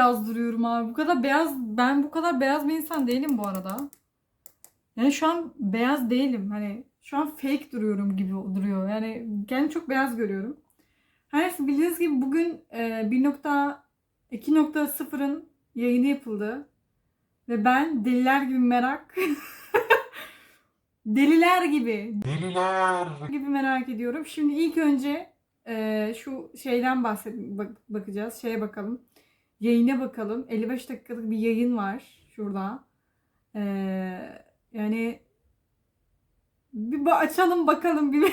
beyaz duruyorum abi. Bu kadar beyaz ben bu kadar beyaz bir insan değilim bu arada. Yani şu an beyaz değilim. Hani şu an fake duruyorum gibi duruyor. Yani kendimi çok beyaz görüyorum. Her neyse bildiğiniz gibi bugün e, 1.2.0'ın yayını yapıldı. Ve ben deliler gibi merak deliler gibi Deliler. gibi merak ediyorum. Şimdi ilk önce e, şu şeyden bahset bak- bakacağız. Şeye bakalım yayına bakalım. 55 dakikalık bir yayın var şurada. Ee, yani bir ba açalım bakalım bir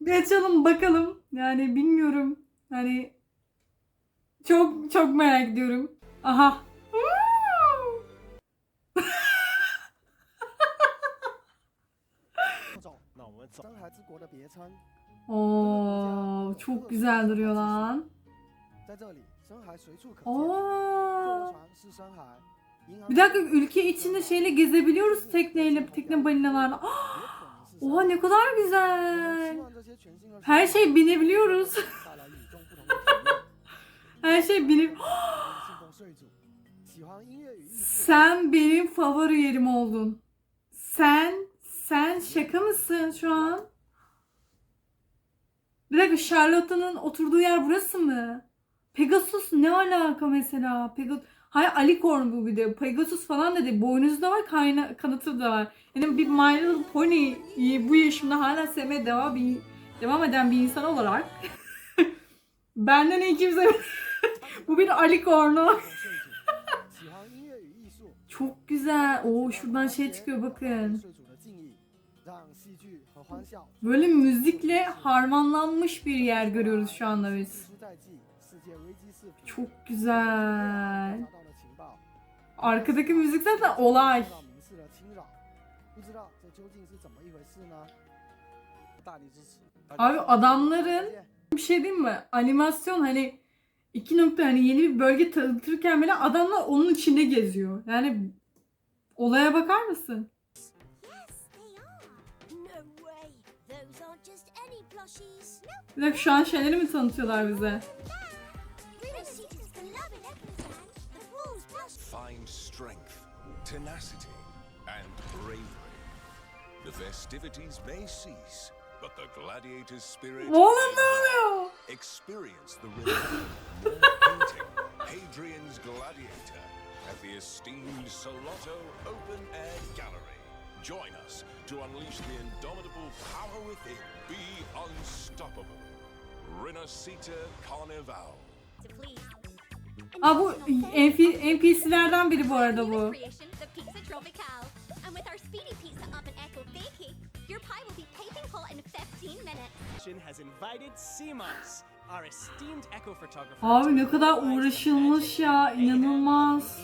bir açalım bakalım. Yani bilmiyorum. Yani çok çok merak ediyorum. Aha. Oo, çok güzel duruyor lan. 在这里，深海随处可见。坐 Oo. 的船是深海。银行 Bir dakika ülke içinde şeyle gezebiliyoruz tekneyle, tekne balinalarla. Ah, 也可能是 Oha 深海 ne kadar 我们希 güzel. 望这些全新的 Her şey binebiliyoruz. 带来与众不同的体验。 Her şey benim. 信奉税主，喜欢音乐与艺术。 Sen benim favori yerim oldun. Sen, sen şaka mısın şu an? Bir dakika Charlotte'ın oturduğu yer burası mı? Pegasus ne alaka mesela? Pegasus Hayır Alicorn bu bir de. Pegasus falan dedi. Boynuzu da var, kayna, kanatı da var. Yani bir My Little Pony'yi bu yaşımda hala sevmeye devam, bir, devam eden bir insan olarak benden iyi kimse bu bir Alicorn'u. Çok güzel. Oo şuradan şey çıkıyor bakın. Böyle müzikle harmanlanmış bir yer görüyoruz şu anda biz. Çok güzel. Arkadaki müzik zaten olay. Abi adamların bir şey diyeyim mi? Animasyon hani iki nokta hani yeni bir bölge tanıtırken bile adamlar onun içinde geziyor. Yani olaya bakar mısın? Bir dakika şu an şeyleri mi tanıtıyorlar bize? Find strength, tenacity, and bravery. The festivities may cease, but the gladiator's spirit. Oğlum ne oluyor? Experience the renowned Moore painting, Hadrian's Gladiator, at the esteemed Salotto Open Air Gallery. Join us to unleash the indomitable power within. Be unstoppable. Renacita Carnival. Aa bu NP NPC'lerden biri bu arada bu. creation, the Pizza Tropical. And with our speedy pizza oven Echo Bakey, your pie will be piping hot in 15 minutes. Foundation has invited Seamus, our esteemed eco photographer. Abi ne kadar uğraşılmış ya, inanılmaz.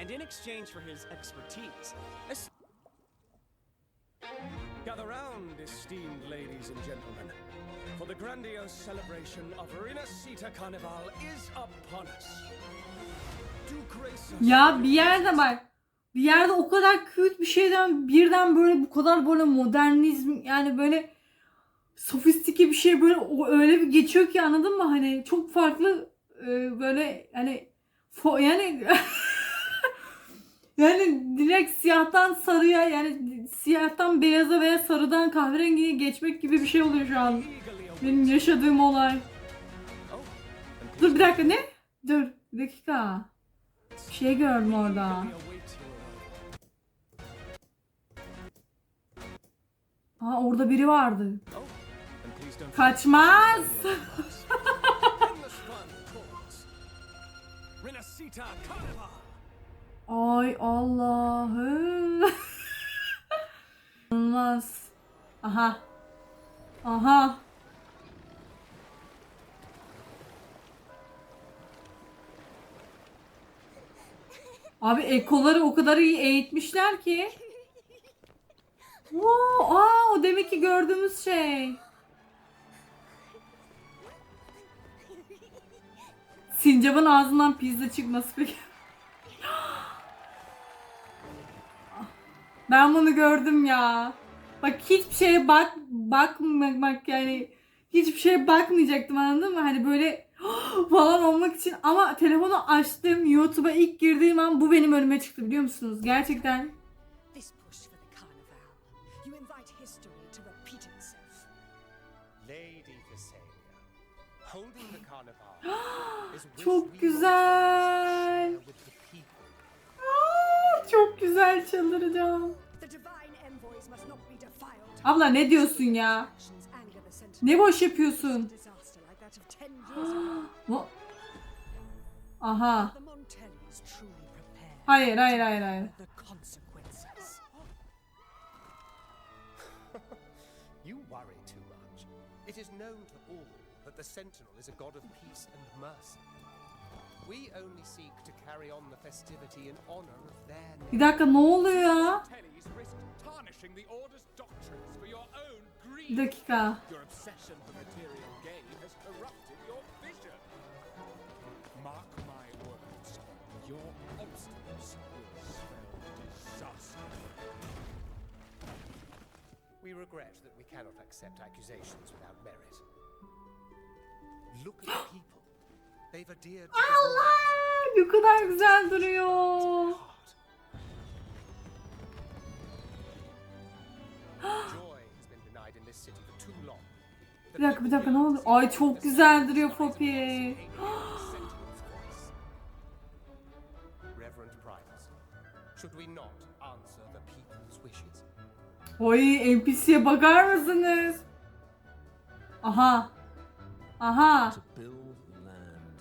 And in exchange for his expertise, Gather round, esteemed ladies and gentlemen, for the grandiose celebration of Rinascita Carnival is upon us. Ya bir yerde bak. Bir yerde o kadar cute bir şeyden birden böyle bu kadar böyle modernizm yani böyle sofistike bir şey böyle o öyle bir geçiyor ki anladın mı? Hani çok farklı e, böyle hani fo, yani yani direkt siyahtan sarıya yani siyahtan beyaza veya sarıdan kahverengiye geçmek gibi bir şey oluyor şu an. Benim yaşadığım olay. Dur bir dakika ne? Dur bir dakika. Bir şey gördüm orada. Aa orada biri vardı. Kaçmaz. Ay Allah'ım. İnanılmaz. Aha. Aha. Abi ekoları o kadar iyi eğitmişler ki. Oo, aa o demek ki gördüğümüz şey. Sincap'ın ağzından pizza çıkması peki. Ben bunu gördüm ya. Bak hiçbir şeye bak bakmamak yani hiçbir şeye bakmayacaktım anladın mı? Hani böyle falan olmak için ama telefonu açtım YouTube'a ilk girdiğim an bu benim önüme çıktı biliyor musunuz? Gerçekten Çok güzel. Aa, çok güzel defiled. Abla ne diyorsun ya? Ne boş yapıyorsun? Disaster like that of ten years Aha. The Montellis truly prepared Hayır hayır hayır hayır. the consequences. You worry too much. It is known to all that the Sentinel is a god of peace and mercy. We only seek to carry on the festivity in honor of their Bir name. dakika ne oluyor ya? Tellys risk tarnishing the Order's doctrines for your own Bir greed. dakika. Your obsession for material gain has corrupted. Mark my words, your obstinacy will spell disaster. We regret that we cannot accept accusations without merit. Look at the people. They've adhered to the Allah! Ne kadar güzel duruyor. Bir dakika bir dakika ne oldu? Ay çok güzel duruyor Poppy. Oy NPC'ye bakar mısınız? Aha. Aha. To build land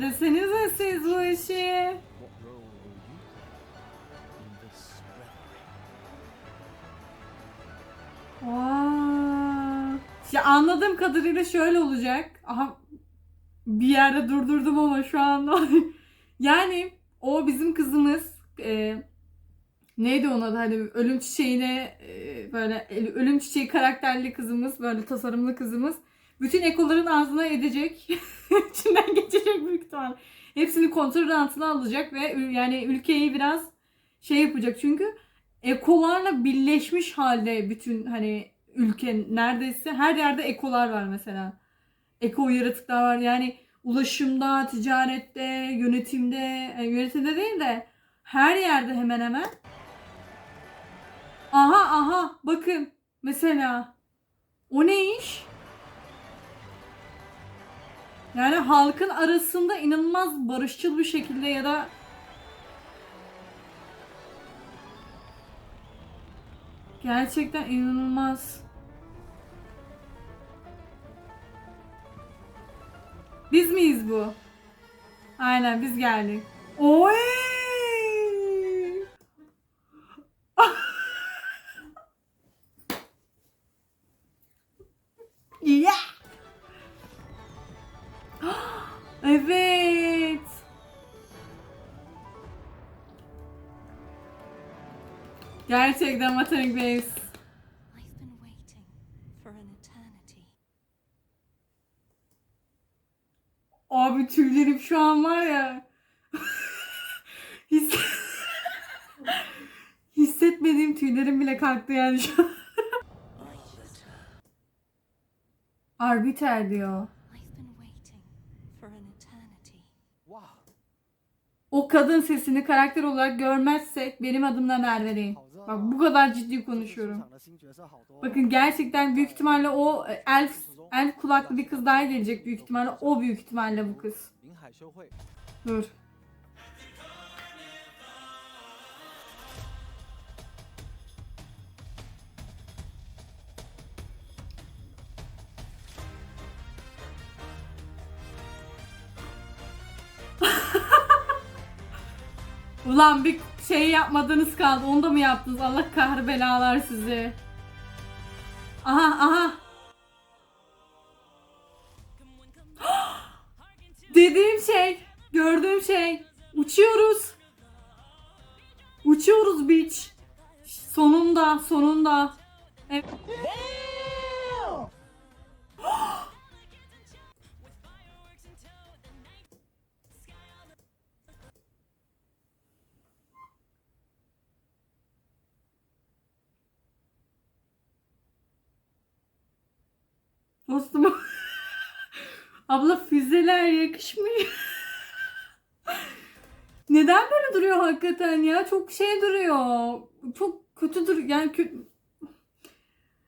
play in this revelry? Aa. Ya anladığım kadarıyla şöyle olacak. Aha bir yerde durdurdum ama şu anda. yani o bizim kızımız e, neydi onun adı hani ölüm çiçeğine e, böyle ölüm çiçeği karakterli kızımız böyle tasarımlı kızımız bütün ekoların ağzına edecek. İçinden geçecek büyük ihtimal. Hepsini kontrol altına alacak ve yani ülkeyi biraz şey yapacak çünkü ekolarla birleşmiş halde bütün hani ülke neredeyse her yerde ekolar var mesela. Eko yaratıklar var yani ulaşımda, ticarette, yönetimde, e, yönetimde değil de her yerde hemen hemen. Aha aha bakın mesela o ne iş? Yani halkın arasında inanılmaz barışçıl bir şekilde ya da Gerçekten inanılmaz. Biz miyiz bu? Aynen biz geldik. Oy! Evet. Gerçekten Matanic Waves. I've been waiting for an eternity. Abi tüylerim şu an var ya. His... Hissetmediğim tüylerim bile kalktı yani şu an. Arbiter diyor. I've been waiting for an eternity. Wow，kadın sesini karakter olarak görmezsek benim adımla Merve değil. Bak bu kadar ciddi konuşuyorum. Bakın gerçekten büyük ihtimalle o e, elf, elf kulaklı bir kız daha gelecek büyük ihtimalle. O büyük ihtimalle bu kız. Dur. Ulan bir şey yapmadınız kaldı. Onu da mı yaptınız? Allah kahri belalar sizi. Aha aha. Dediğim şey, gördüğüm şey. Uçuyoruz. Uçuyoruz bitch. Sonunda, sonunda. Evet. Dostum. Abla füzeler yakışmıyor. Neden böyle duruyor hakikaten ya? Çok şey duruyor. Çok kötü duruyor. Yani kötü...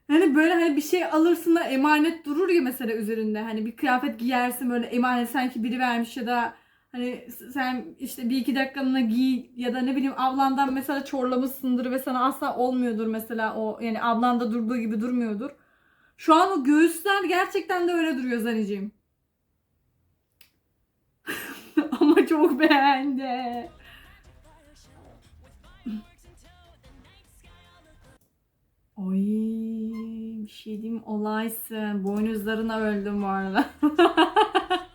Hani böyle hani bir şey alırsın da emanet durur ya mesela üzerinde. Hani bir kıyafet giyersin böyle emanet sanki biri vermiş ya da hani sen işte bir iki dakikalığına giy ya da ne bileyim ablandan mesela çorlamışsındır ve sana asla olmuyordur mesela o yani ablanda durduğu gibi durmuyordur. Şu an o göğüsler gerçekten de öyle duruyor Zaniciğim. Ama çok beğendi. Oy bir şey diyeyim olaysın. Boynuzlarına öldüm bu arada.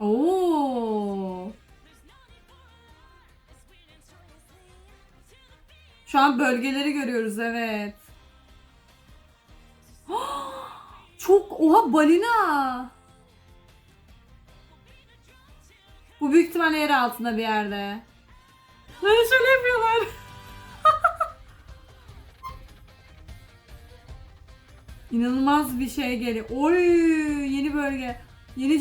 Oo. Şu an bölgeleri görüyoruz evet. Çok oha balina. Bu büyük ihtimalle yer altında bir yerde. Böyle şöyle yapıyorlar. İnanılmaz bir şey geliyor. Oy yeni bölge. Yeni!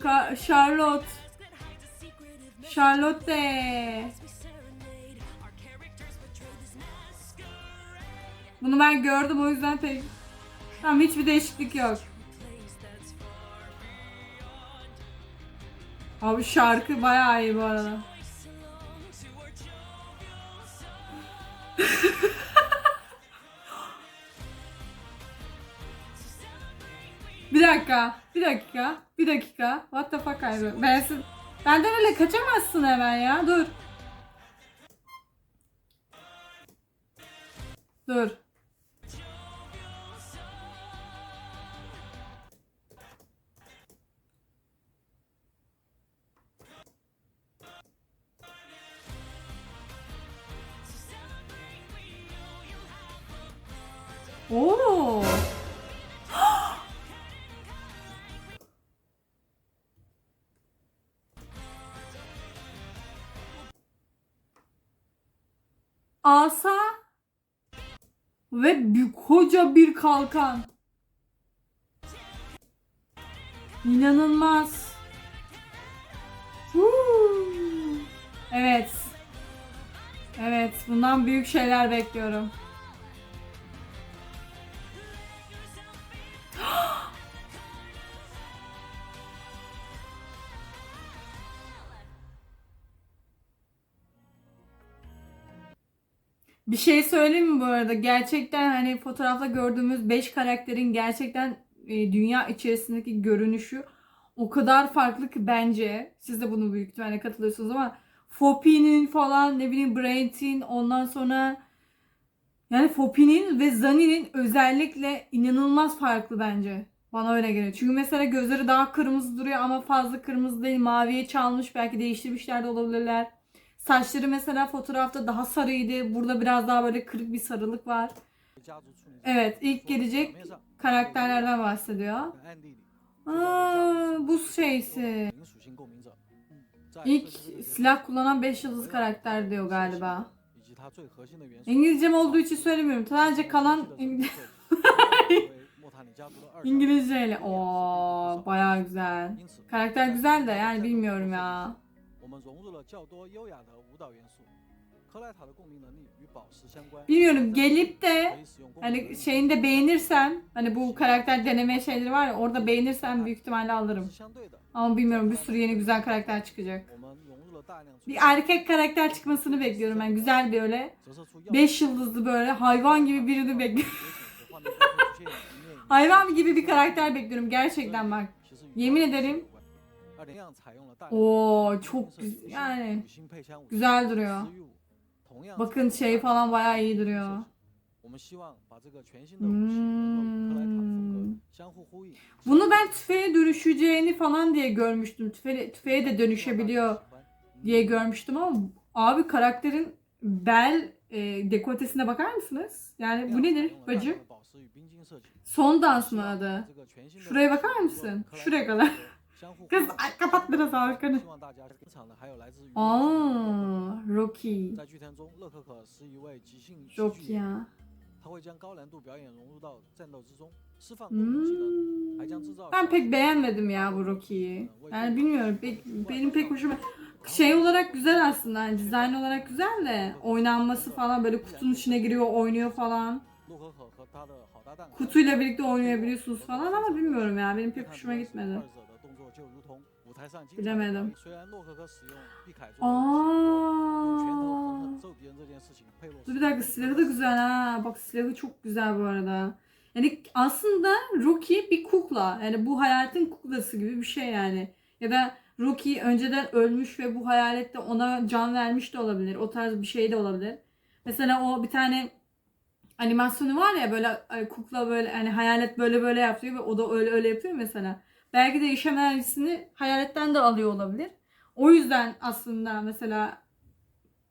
Ka- Charlotte. Charlotte. Bunu ben gördüm o yüzden pek... Tamam hiçbir değişiklik yok. Abi şarkı bayağı iyi bu arada. bir dakika, bir dakika, bir dakika. What the fuck abi? Ben siz... Benden öyle kaçamazsın hemen ya. Dur. Dur. Oo. Asa ve bir, koca bir kalkan. İnanılmaz. Evet. Evet, bundan büyük şeyler bekliyorum. Bir şey söyleyeyim mi bu arada? Gerçekten hani fotoğrafta gördüğümüz 5 karakterin gerçekten e, dünya içerisindeki görünüşü o kadar farklı ki bence. Siz de bunu büyük ihtimalle katılıyorsunuz ama Fopi'nin falan ne bileyim Braint'in ondan sonra yani Fopi'nin ve Zani'nin özellikle inanılmaz farklı bence. Bana öyle geliyor. Çünkü mesela gözleri daha kırmızı duruyor ama fazla kırmızı değil. Maviye çalmış. Belki değiştirmişler de olabilirler. Saçları mesela fotoğrafta daha sarıydı. Burada biraz daha böyle kırık bir sarılık var. Evet ilk gelecek karakterlerden bahsediyor. Aa, bu şeysi. İlk silah kullanan 5 yıldız karakter diyor galiba. İngilizcem olduğu için söylemiyorum. Sadece kalan İng- İngilizceyle. Oo, bayağı güzel. Karakter güzel de yani bilmiyorum ya. 我们融入了较多优雅的舞蹈元素。克莱塔的共鸣能力与宝石相关。 Bilmiyorum gelip de 可以使用共鸣 hani şeyini de beğenirsem hani bu karakter deneme şeyleri var ya orada beğenirsem büyük ihtimalle alırım. 是相对的。 Ama bilmiyorum bir sürü yeni güzel karakter çıkacak. 我们融入了大量 Bir erkek karakter çıkmasını bekliyorum ben güzel bir öyle. 折射出耀 5 yıldızlı böyle hayvan gibi birini bekliyorum. 的画面中会出现一面 hayvan gibi bir karakter bekliyorum gerçekten bak. 其实与 Yemin ederim. Oo çok güzel yani güzel duruyor. Bakın şey falan bayağı iyi duruyor. Hmm. Bunu ben tüfeğe dönüşeceğini falan diye görmüştüm. Tüfe, tüfeğe de dönüşebiliyor diye görmüştüm ama abi karakterin bel e, dekoltesine bakar mısınız? Yani bu nedir bacı? Son dans mı adı? Şuraya bakar mısın? Şuraya kadar. Kız ay, kapat biraz arkanı. 希望大家经常的还有来自于 Aa, Rocky. 在剧团中，乐可可是一位即兴喜 Çok 剧演员， ya. 他会将高难度表演融入到战斗之中，释放各种技能， Hmm. 还将制造 Ben pek beğenmedim ya bu Rocky'yi. Yani bilmiyorum. Pek, benim pek hoşuma... Şey olarak güzel aslında. Yani dizayn olarak güzel de. Oynanması falan böyle kutunun içine giriyor, oynuyor falan. 洛可可和他的好搭档 Kutuyla birlikte oynayabiliyorsunuz falan ama bilmiyorum ya. Benim pek hoşuma gitmedi. Bilemedim. Aa. Bir dakika silahı da güzel ha. Bak silahı çok güzel bu arada. Yani aslında Rocky bir kukla. Yani bu hayatın kuklası gibi bir şey yani. Ya da Rocky önceden ölmüş ve bu hayalet de ona can vermiş de olabilir. O tarz bir şey de olabilir. Mesela o bir tane animasyonu var ya böyle kukla böyle hani hayalet böyle böyle yapıyor ve o da öyle öyle yapıyor mesela belki de yaşam enerjisini hayaletten de alıyor olabilir. O yüzden aslında mesela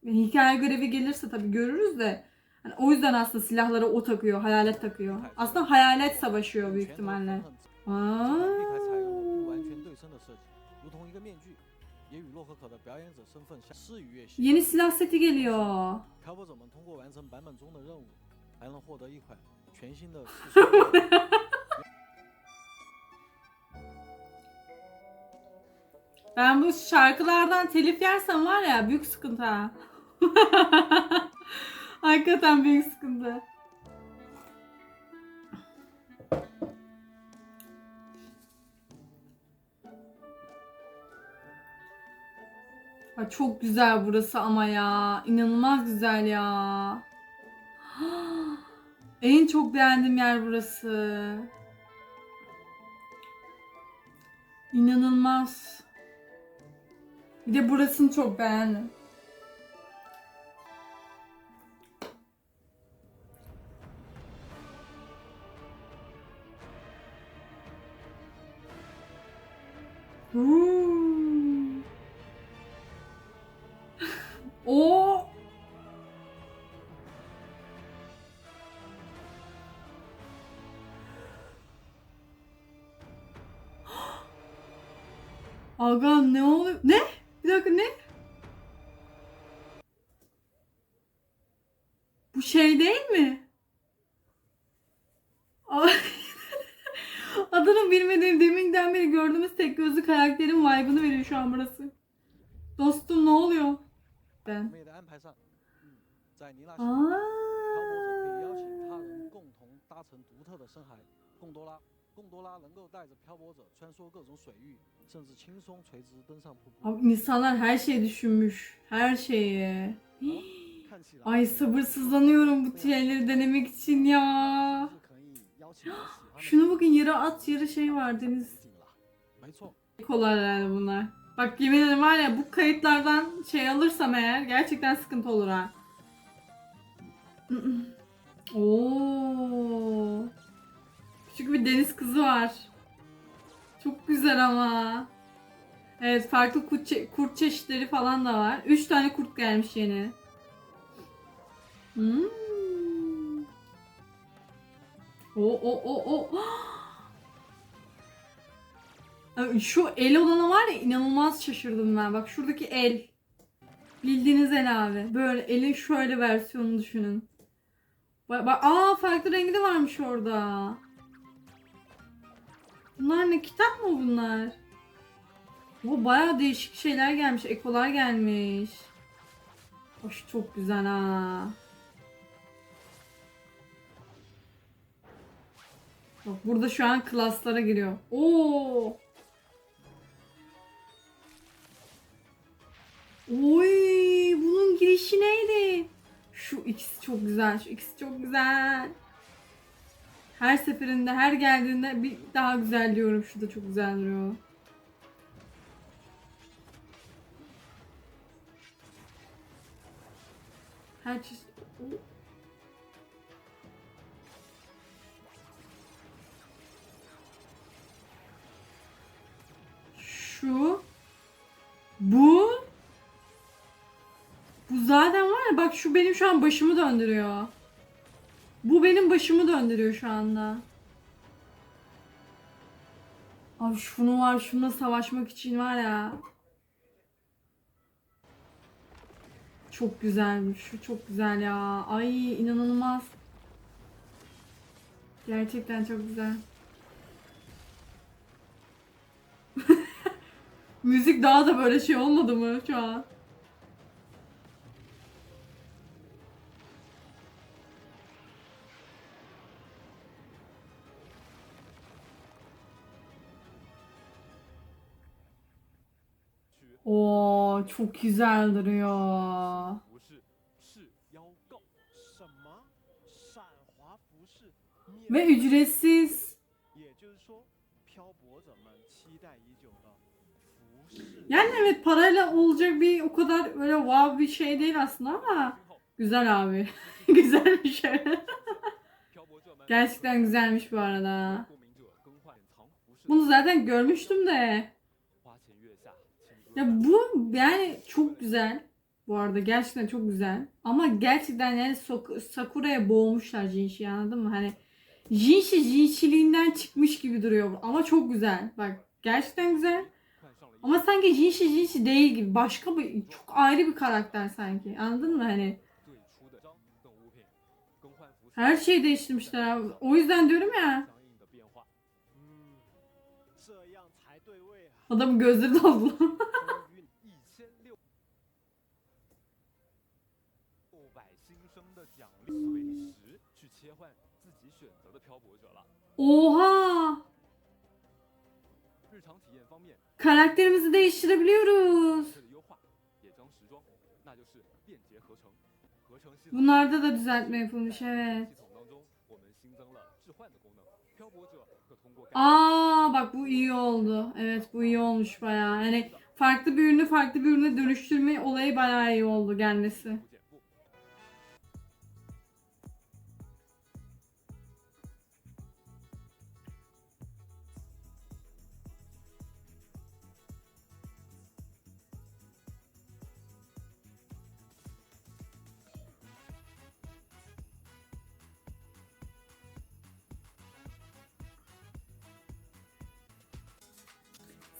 yani hikaye görevi gelirse tabii görürüz de yani o yüzden aslında silahları o takıyor, hayalet takıyor. Aslında hayalet savaşıyor büyük ihtimalle. Aa. Yeni silah seti geliyor. Ben bu şarkılardan telif yersem var ya büyük sıkıntı ha. Hakikaten büyük sıkıntı. Ay çok güzel burası ama ya. İnanılmaz güzel ya. En çok beğendiğim yer burası. İnanılmaz. Bir de burasını çok beğendim. O Aga ne oluyor? Ne? Bir dakika ne? Bu şey değil mi? Adını bilmediğim deminden beri gördüğümüz tek gözlü karakterin vibe'ını veriyor şu an burası. Dostum ne oluyor? Ben. Aa. 漂泊者可以邀请他人共同搭乘独特的深海贡多拉，贡多拉能够带着漂泊者穿梭各种水域，甚至轻松垂直登上瀑布。 Abi insanlar her şeyi düşünmüş. Her şeyi. 看起来 Ay sabırsızlanıyorum bu şeyleri denemek için ya. 是可以邀请我喜欢的 Şuna bakın yarı at yarı şey var deniz. 景了。没错， Kolar yani bunlar. Bak yemin ederim var ya bu kayıtlardan şey alırsam eğer gerçekten sıkıntı olur ha. Oo. Küçük bir deniz kızı var. Çok güzel ama. Evet farklı kurt, çe- kurt çeşitleri falan da var. Üç tane kurt gelmiş yeni. Hmm. O o o o. Şu el olana var ya inanılmaz şaşırdım ben. Bak şuradaki el. Bildiğiniz el abi. Böyle elin şöyle versiyonunu düşünün. Bak, bak aa farklı rengi de varmış orada. Bunlar ne kitap mı bunlar? Bu bayağı değişik şeyler gelmiş. Ekolar gelmiş. Hoş çok güzel ha. Bak burada şu an klaslara giriyor. Oo. Oy, bunun girişi neydi? Şu ikisi çok güzel. Şu ikisi çok güzel. Her seferinde, her geldiğinde bir daha güzel diyorum. Şu da çok güzel duruyor. Her. Şu. Bu. Bu zaten var ya bak şu benim şu an başımı döndürüyor. Bu benim başımı döndürüyor şu anda. Abi şunu var şununla savaşmak için var ya. Çok güzelmiş. Şu çok güzel ya. Ay inanılmaz. Gerçekten çok güzel. Müzik daha da böyle şey olmadı mı şu an? Oo çok güzel duruyor. Ve ücretsiz. Yani evet parayla olacak bir o kadar öyle wow bir şey değil aslında ama güzel abi. güzel bir şey. Gerçekten güzelmiş bu arada. Bunu zaten görmüştüm de. Ya bu yani çok güzel. Bu arada gerçekten çok güzel. Ama gerçekten yani Sakura'ya boğmuşlar Jinchi'yi anladın mı? Hani Jinchi Jinchi'liğinden çıkmış gibi duruyor. Ama çok güzel. Bak gerçekten güzel. Ama sanki Jinchi Jinchi değil gibi. Başka bir çok ayrı bir karakter sanki. Anladın mı hani? Her şeyi değiştirmişler abi. O yüzden diyorum ya. Adam gözleri doldu. Oha! Karakterimizi değiştirebiliyoruz. Bunlarda da düzeltme yapılmış evet. Aa bak bu iyi oldu. Evet bu iyi olmuş bayağı. Yani farklı bir ürünü farklı bir ürüne dönüştürme olayı bayağı iyi oldu gelmesi.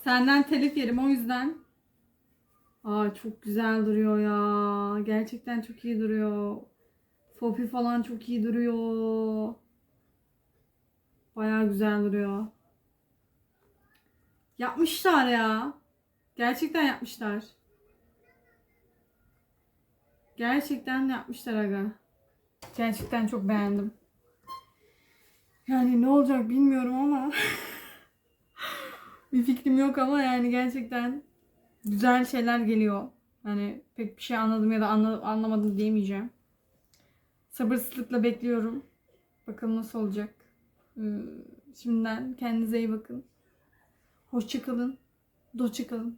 Senden telif yerim o yüzden. Aa çok güzel duruyor ya. Gerçekten çok iyi duruyor. Fopi falan çok iyi duruyor. Bayağı güzel duruyor. Yapmışlar ya. Gerçekten yapmışlar. Gerçekten yapmışlar aga. Gerçekten çok beğendim. Yani ne olacak bilmiyorum ama bir fikrim yok ama yani gerçekten güzel şeyler geliyor. Hani pek bir şey anladım ya da anla- anlamadım diyemeyeceğim. Sabırsızlıkla bekliyorum. Bakalım nasıl olacak. Ee, Şimdiden kendinize iyi bakın. Hoşçakalın. Doçakalın.